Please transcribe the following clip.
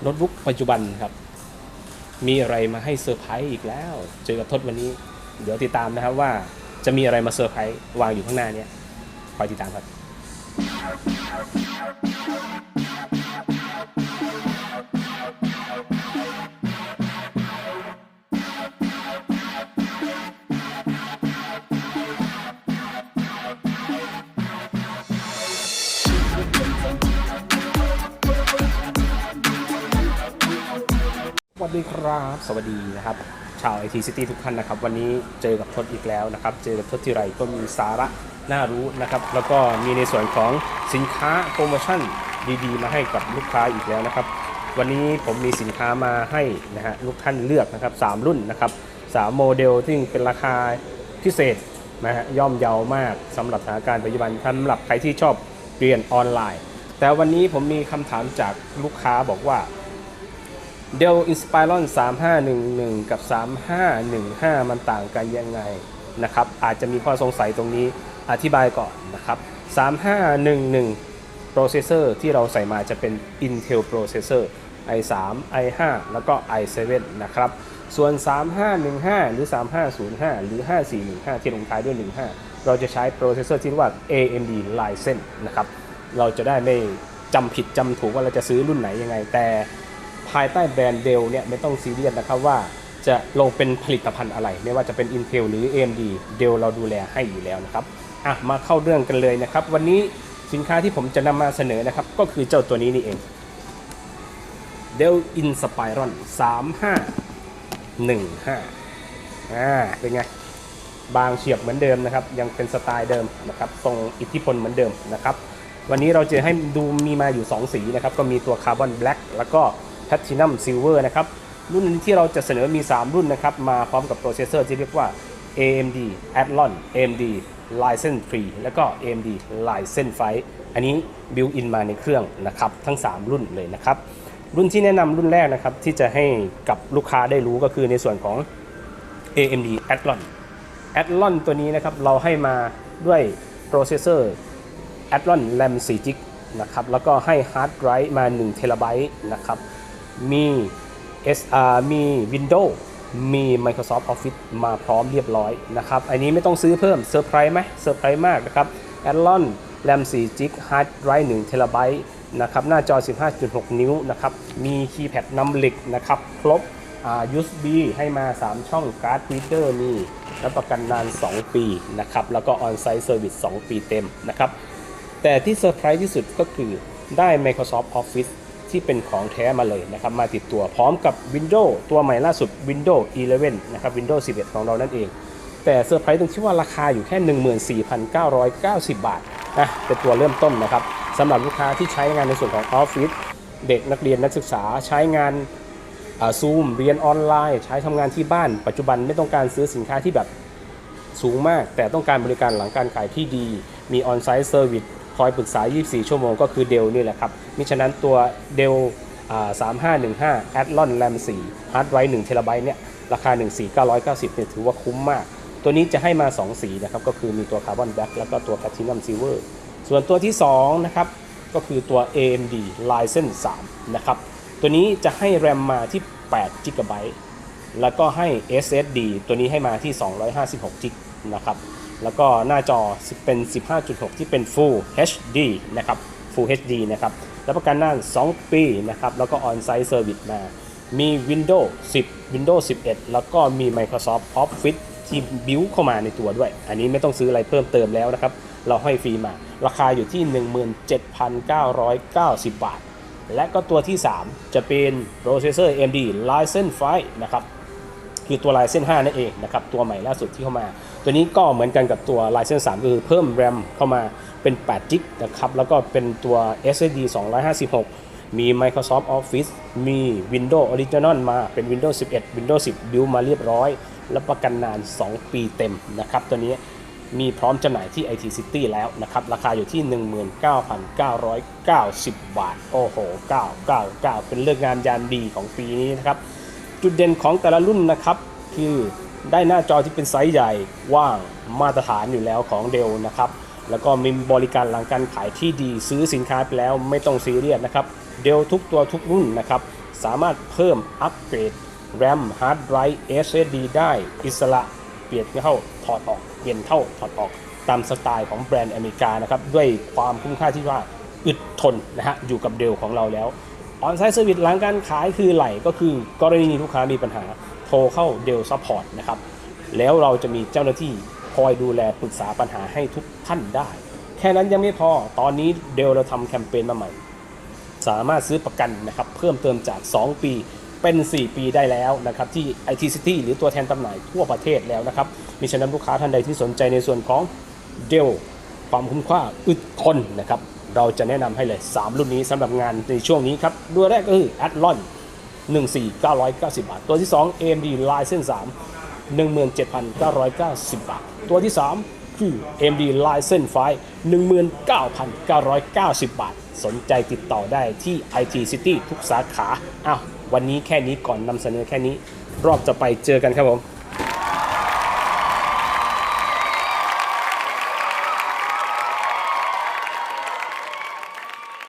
โน้ตบุ๊กปัจจุบันครับ มีอะไรมาให้เซอร์ไพรส์อีกแล้ว เจอกับทศวันนี้ เดี๋ยวติดตามนะครับว่าจะมีอะไรมาเซอร์ไพรส์วางอยู่ข้างหน้าเนี้ยคอยติดตามครับ สวัสดีครับ สวัสดีนะครับ ชาวไอทีซิตี้ทุกท่านนะครับ วันนี้เจอกับทศอีกแล้วนะครับ เจอกับทศที่ไรก็มีสาระน่ารู้นะครับ แล้วก็มีในส่วนของสินค้าโปรโมชั่นดีๆ มาให้กับลูกค้าอีกแล้วนะครับ วันนี้ผมมีสินค้ามาให้นะฮะลูกท่านเลือกนะครับสามรุ่นนะครับสามโมเดลที่เป็นราคาพิเศษนะฮะย่อมเยาวมากสำหรับสถานการณ์ปัจจุบันสำหรับใครที่ชอบเรียนออนไลน์ แต่วันนี้ผมมีคำถามจากลูกค้าบอกว่า Dell Inspiron 3511 กับ 3515 มันต่างกันยังไงนะครับ อาจจะมีข้อสงสัยตรงนี้อธิบายก่อนนะครับ 3511 processor ที่เราใส่มาจะเป็น Intel processor i3 i5 แล้วก็ i7 นะครับ ส่วน 3515 หรือ 3505 หรือ 5415 ที่ลงท้ายด้วย 15 เราจะใช้ processor ที่เรียกว่า AMD Ryzen นะครับ เราจะได้ไม่จำผิดจำถูกว่าเราจะซื้อรุ่นไหนยังไงแต่ ภายใต้แบรนด์เดลเนี่ยไม่ต้องซีเรียสนะครับว่าจะลงเป็นผลิตภัณฑ์อะไร ไม่ว่าจะเป็น Intel หรือ AMD เดลเราดูแลให้อยู่แล้วนะครับอะมาเข้าเรื่องกันเลยนะครับ วันนี้สินค้าที่ผมจะนำมาเสนอนะครับ ก็คือเจ้าตัวนี้นี่เอง Dell Inspiron 3515อ่าเป็นไง บางเฉียบเหมือนเดิมนะครับ ยังเป็นสไตล์เดิมนะครับทรงอิทธิพลเหมือนเดิมนะครับ วันนี้เราจะให้ดูมีมาอยู่ 2 สีนะครับ ก็มีตัวคาร์บอนแบล็กแล้วก็ แพท i นัมซิลเวอร์นะครับ รุ่นที่เราจะเสนอมี 3 รุ่นนะครับ มาพร้อมกับโปรเซสเซอร์ที่เรียกว่า AMD Athlon AMD Ryzen 3 แล้วก็ AMD Ryzen 5 อันนี้บิวอินมาในเครื่องนะครับ ทั้ง 3 รุ่นเลยนะครับ รุ่นที่แนะนำรุ่นแรกนะครับ ที่จะให้กับลูกค้าได้รู้ก็คือในส่วนของ AMD Athlon Athlon ตัวนี้นะครับ เราให้มาด้วยโปรเซสเซอร์ Athlon RAM 4 g b นะครับ แล้วก็ให้ฮาร์ดไดรฟ์มา1 t b นะครับ มี SR มี Windows มี Microsoft Office มาพร้อมเรียบร้อยนะครับ อันนี้ไม่ต้องซื้อเพิ่มเซอร์ไพรส์ไหมเซอร์ไพรส์มากนะครับ Athlon RAM 4 g b ฮาร์ดไดรฟ์1 t b นะครับ หน้าจอ 15.6 นิ้วนะครับ มีคีย์แพดน้ำเหล็กนะครับ ครบอ่า USB ให้มา 3 ช่องการ์ดรีดเดอร์มีรับประกันนาน 2 ปีนะครับ แล้วก็ On-Site Service 2 ปีเต็มนะครับ แต่ที่เซอร์ไพรส์ที่สุดก็คือได้ Microsoft Office ที่เป็นของแท้มาเลยนะครับมาติดตัวพร้อมกับ Windows ตัวใหม่ล่าสุด Windows 11 นะครับ Windows 11 ของเรานั่นเอง แต่เซอร์ไพรส์ตรงที่ว่าราคาอยู่แค่ 14,990 บาทนะเป็นตัวเริ่มต้นนะครับสำหรับลูกค้าที่ใช้งานในส่วนของ Office เด็กนักเรียนนักศึกษาใช้งานซูมเรียนออนไลน์ ใช้ทำงานที่บ้าน ปัจจุบันไม่ต้องการซื้อสินค้าที่แบบสูงมาก แต่ต้องการบริการหลังการขายที่ดี มีออนไซต์เซอร์วิส คอยปรึกษา 24 ชั่วโมงก็คือเดลนี่แหละครับ มิฉะนั้นตัวเดล3515 Athlon RAM 4 Hard Drive1 t b เนี่ย ราคา 14990เนี่ยถือว่าคุ้มมาก ตัวนี้จะให้มา 2 สีนะครับ ก็คือมีตัวคาร์บอนแบล็กแล้วก็ตัว Platinum Silver ส่วนตัวที่ 2 นะครับ ก็คือตัว AMD Ryzen 3 นะครับ ตัวนี้จะให้ RAM มาที่8 g b แล้วก็ให้ SSD ตัวนี้ให้มาที่256 g b นะครับ แล้วก็หน้าจอเป็น 15.6 ที่เป็น Full HD นะครับ Full HD นะครับรับประกันนาน 2 ปีนะครับ แล้วก็ On-Site Service มา มี Windows 10 Windows 11 แล้วก็มี Microsoft Office ที่บิวเข้ามาในตัวด้วย อันนี้ไม่ต้องซื้ออะไรเพิ่มเติมแล้วนะครับ เราให้ฟรีมา ราคาอยู่ที่ 17,990 บาท และก็ตัวที่ 3 จะเป็น processor AMD Ryzen 5 นะครับ คือตัว Ryzen 5นั่นเองนะครับตัวใหม่ล่าสุดที่เข้ามา ตัวนี้ก็เหมือนกันกับตัว Ryzen 3ก็คือเพิ่ม RAM เข้ามาเป็น8 g b นะครับแล้วก็เป็นตัว SSD 256 มี Microsoft Office มี Windows Original มาเป็น Windows 11 Windows 10บิวมาเรียบร้อยแล้วประกันนาน 2 ปีเต็มนะครับตัวนี้มีพร้อมจำหน่ายที่ IT City แล้วนะครับ ราคาอยู่ที่ 19,990 บาท โอ้โห 999 เป็นเลือกงามยามดีของปีนี้นะครับ จุดเด่นของแต่ละรุ่นนะครับ คือได้หน้าจอที่เป็นไซส์ใหญ่ว่างมาตรฐานอยู่แล้วของเดลนะครับ แล้วก็มีบริการหลังการขายที่ดีซื้อสินค้าไปแล้วไม่ต้องซีเรียสนะครับเดลทุกตัวทุกรุ่นนะครับ สามารถเพิ่มอัปเกรด RAM Hard Drive SSD ได้อิสระเปลี่ยนเข้าถอดออกเปลี่ยนเข้าถอดออกตามสไตล์ของแบรนด์อเมริกานะครับ ด้วยความคุ้มค่าที่ว่าอึดทนนะฮะอยู่กับเดลของเราแล้ว ออนไซต์เซอร์วิสหลังการขายคือไหลก็คือกรณีลูกค้ามีปัญหาโทรเข้าเดลซัพพอร์ตนะครับ แล้วเราจะมีเจ้าหน้าที่คอยดูแลปรึกษาปัญหาให้ทุกท่านได้ แค่นั้นยังไม่พอตอนนี้เดลเราทำแคมเปญมาใหม่ สามารถซื้อประกันนะครับ เพิ่มเติมจาก 2 ปีเป็น 4 ปีได้แล้วนะครับ ที่ IT City หรือตัวแทนจำหน่ายทั่วประเทศแล้วนะครับ มีฉะนั้นลูกค้าท่านใดที่สนใจในส่วนของเดลความคุ้มค่าอึดทนนะครับ เราจะแนะนำให้เลย 3 รุ่นนี้สำหรับงานในช่วงนี้ครับตัวแรกก็คือ Athlon 14990 บาท ตัวที่ 2 AMD Ryzen 3 17,990 บาท ตัวที่ 3 คือ AMD Ryzen 5 19,990 บาท สนใจติดต่อได้ที่ IT City ทุกสาขา อ้าว วันนี้แค่นี้ก่อนนำเสนอแค่นี้ รอบจะไปเจอกันครับผม